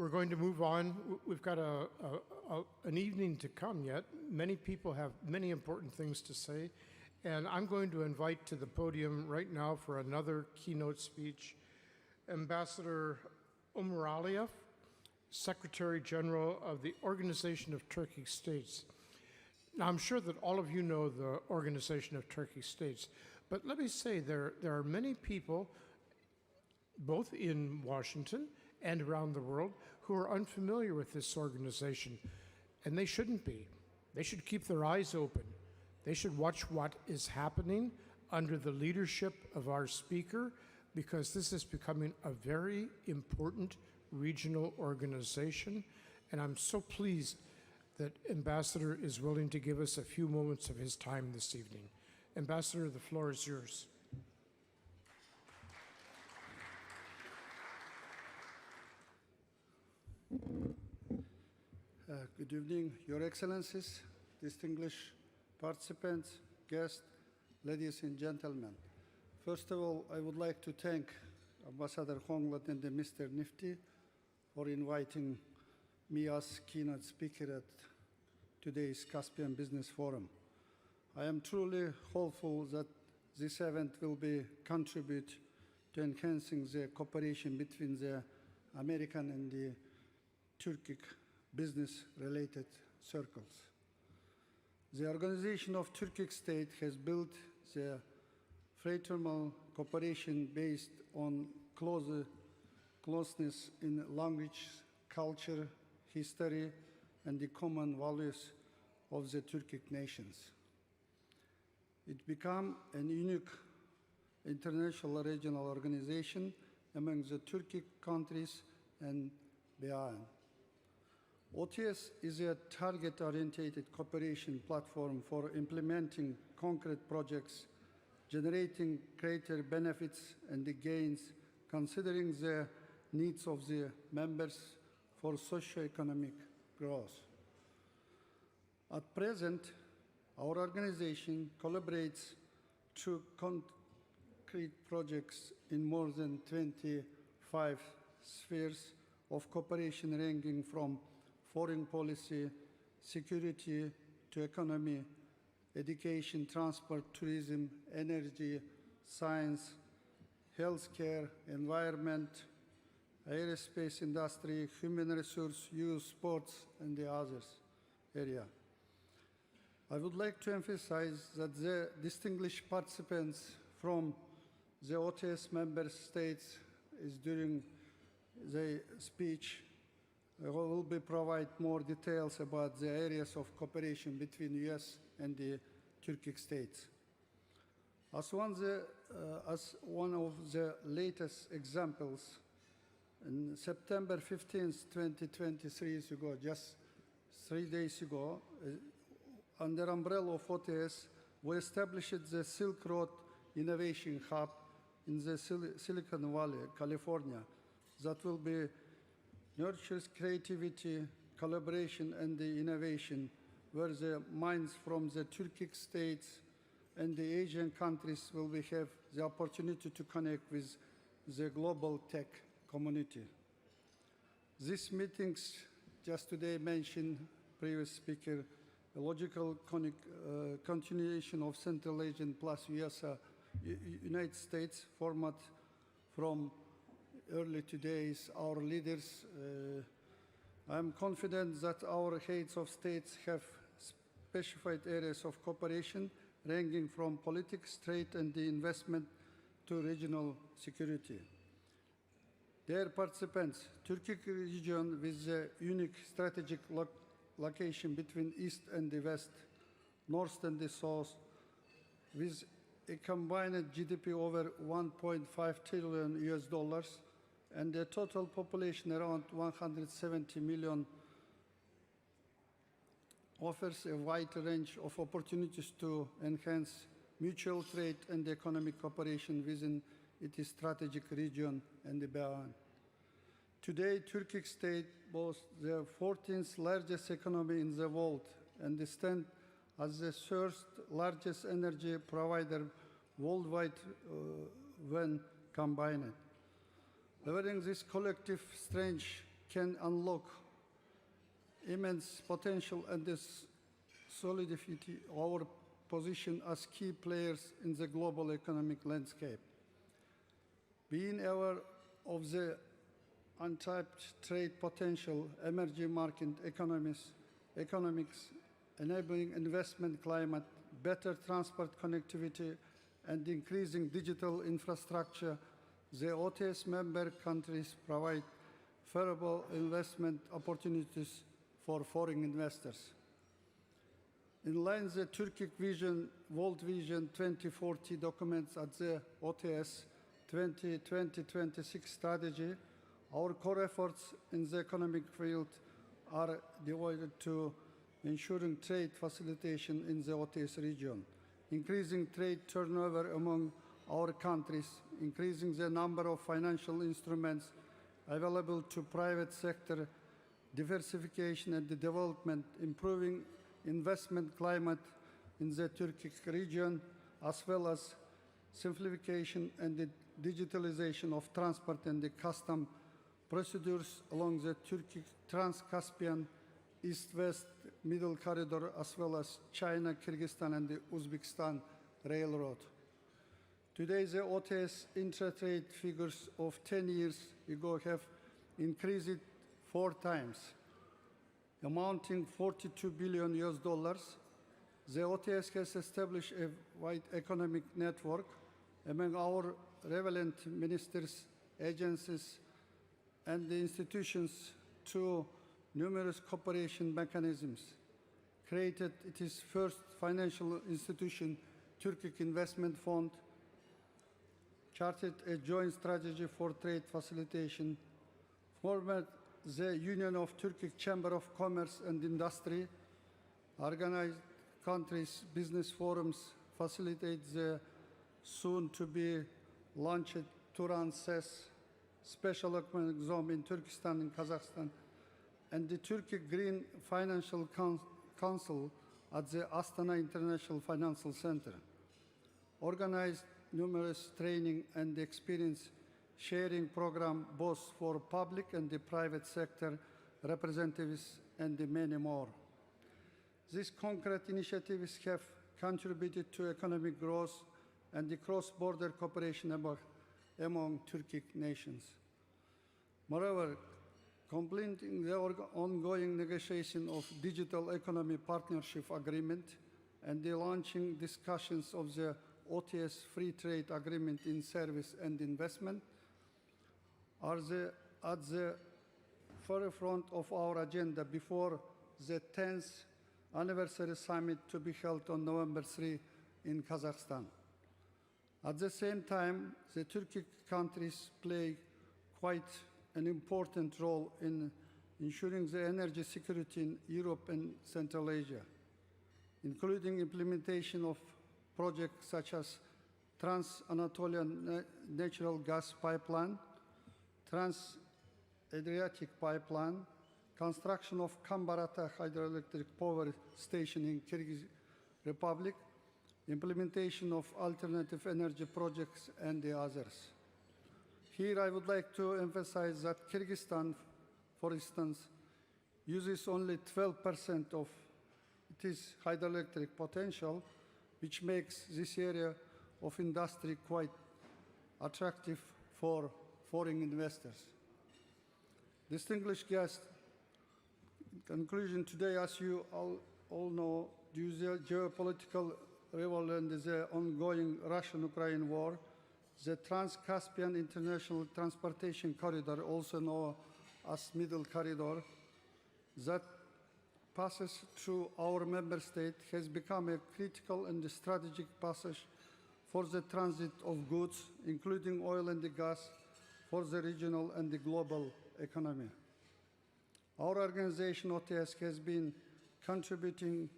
We're going to move on. We've got a, a, a, an evening to come yet. Many people have many important things to say. And I'm going to invite to the podium right now for another keynote speech Ambassador Umar Aliyev, Secretary General of the Organization of Turkic States. Now, I'm sure that all of you know the Organization of Turkic States, but let me say there, there are many people, both in Washington and around the world, who are unfamiliar with this organization, and they shouldn't be. They should keep their eyes open. They should watch what is happening under the leadership of our speaker, because this is becoming a very important regional organization, and I'm so pleased that Ambassador is willing to give us a few moments of his time this evening. Ambassador, the floor is yours. Uh, Good evening, Your Excellencies, distinguished participants, guests, ladies and gentlemen. First of all, I would like to thank Ambassador Honglat and Mr. Nifty for inviting me as keynote speaker at today's Caspian Business Forum. I am truly hopeful that this event will be contribute to enhancing the cooperation between the American and the Turkic business-related circles. The Organization of Turkic State has built the fraternal cooperation based on close, closeness in language, culture, history, and the common values of the Turkic nations. It became a unique international regional organization among the Turkic countries and beyond. OTS is a target-oriented cooperation platform for implementing concrete projects, generating greater benefits and gains, considering the needs of the members for socio-economic growth. At present, our organization collaborates through concrete projects in more than 25 spheres of cooperation ranging from foreign policy, security to economy, education, transport, tourism, energy, science, healthcare, environment, aerospace industry, human resource, youth, sports, and the others area. I would like to emphasize that the distinguished participants from the OTS member states is during the speech will be provide more details about the areas of cooperation between US and the Turkic states. As one, the, uh, as one of the latest examples, in September 15th, 2023 years ago, just three days ago, uh, under umbrella of OTS, we established the Silk Road Innovation Hub in the Sil- Silicon Valley, California, that will be nurtures creativity, collaboration, and the innovation, where the minds from the Turkic states and the Asian countries will be have the opportunity to connect with the global tech community. These meetings, just today mentioned previous speaker, a logical uh, continuation of Central Asian plus US, uh, U- U- United States format from early today's our leaders. Uh, I'm confident that our heads of states have specified areas of cooperation ranging from politics, trade, and the investment to regional security. Dear participants, Turkic region with a unique strategic lo- location between east and the west, north and the south, with a combined GDP over 1.5 trillion US dollars and the total population around 170 million offers a wide range of opportunities to enhance mutual trade and economic cooperation within its strategic region and beyond. Today, Turkic state boasts the 14th largest economy in the world and stands as the third largest energy provider worldwide uh, when combined. Leveraging this collective strength can unlock immense potential and this solidify our position as key players in the global economic landscape. Being aware of the untapped trade potential, emerging market economies, economics, enabling investment climate, better transport connectivity, and increasing digital infrastructure, the OTS member countries provide favorable investment opportunities for foreign investors. In line with the Turkic Vision, World Vision 2040 documents at the OTS 2020-26 strategy, our core efforts in the economic field are devoted to ensuring trade facilitation in the OTS region, increasing trade turnover among our countries, increasing the number of financial instruments available to private sector, diversification and development, improving investment climate in the Turkic region, as well as simplification and the digitalization of transport and the custom procedures along the Turkic Trans-Caspian East-West Middle Corridor, as well as China, Kyrgyzstan, and the Uzbekistan Railroad. Today, the OTS intra-trade figures of 10 years ago have increased four times, amounting 42 billion US dollars. The OTS has established a wide economic network among our relevant ministers, agencies, and the institutions through numerous cooperation mechanisms. Created its first financial institution, Turkic Investment Fund, charted a joint strategy for trade facilitation, formed the Union of Turkic Chamber of Commerce and Industry, organized countries' business forums, facilitate the soon-to-be launched Turan SES special economic zone in Turkestan and Kazakhstan, and the Turkic Green Financial Coun- Council at the Astana International Financial Center. Organized numerous training and experience sharing program both for public and the private sector representatives and many more. These concrete initiatives have contributed to economic growth and the cross-border cooperation among, among Turkic nations. Moreover, completing the ongoing negotiation of digital economy partnership agreement and the launching discussions of the OTS free trade agreement in service and investment are the, at the forefront of our agenda before the 10th anniversary summit to be held on November 3 in Kazakhstan. At the same time, the Turkic countries play quite an important role in ensuring the energy security in Europe and Central Asia, including implementation of projects such as Trans-Anatolian Natural Gas Pipeline, Trans-Adriatic Pipeline, construction of Kambarata Hydroelectric Power Station in Kyrgyz Republic, implementation of alternative energy projects, and the others. Here, I would like to emphasize that Kyrgyzstan, for instance, uses only 12% of its hydroelectric potential, which makes this area of industry quite attractive for foreign investors. Distinguished guests, in conclusion, today, as you all, all know, due to the geopolitical rivalry and the ongoing Russian-Ukraine war, the Trans-Caspian International Transportation Corridor, also known as Middle Corridor, that passes through our member state has become a critical and strategic passage for the transit of goods, including oil and gas, for the regional and the global economy. Our organization, OTS, has been contributing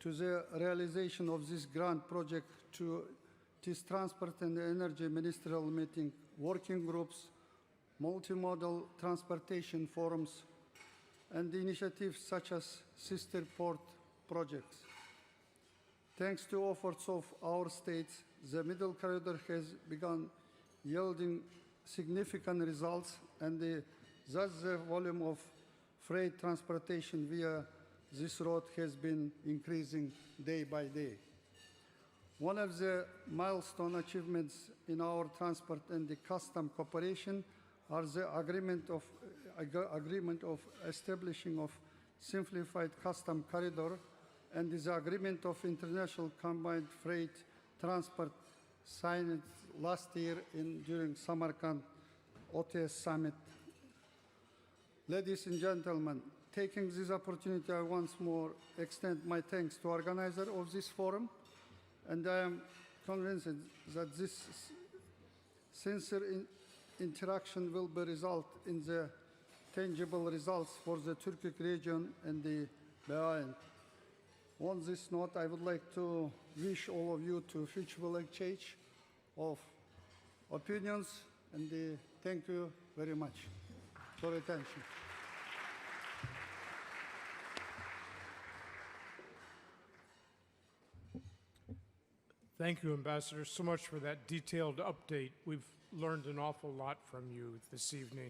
to the realization of this grand project to this transport and energy ministerial meeting, working groups, multimodal transportation forums, and initiatives such as sister port projects. Thanks to efforts of our states, the Middle Corridor has begun yielding significant results, and the, Thus, the volume of freight transportation via this road has been increasing day by day. One of the milestone achievements in our transport and the custom cooperation are the agreement of, uh, ag- agreement of establishing of simplified custom corridor and the agreement of international combined freight transport signed last year in, during Samarkand OTS summit. Ladies and gentlemen, taking this opportunity, I once more extend my thanks to organizer of this forum, and I am convinced that this sincere in- interaction will be result in the tangible results for the Turkic region and the Behind. On this note, I would like to wish all of you to fruitful exchange of opinions, and uh, thank you very much for your attention. Thank you, Ambassador, so much for that detailed update. We've learned an awful lot from you this evening.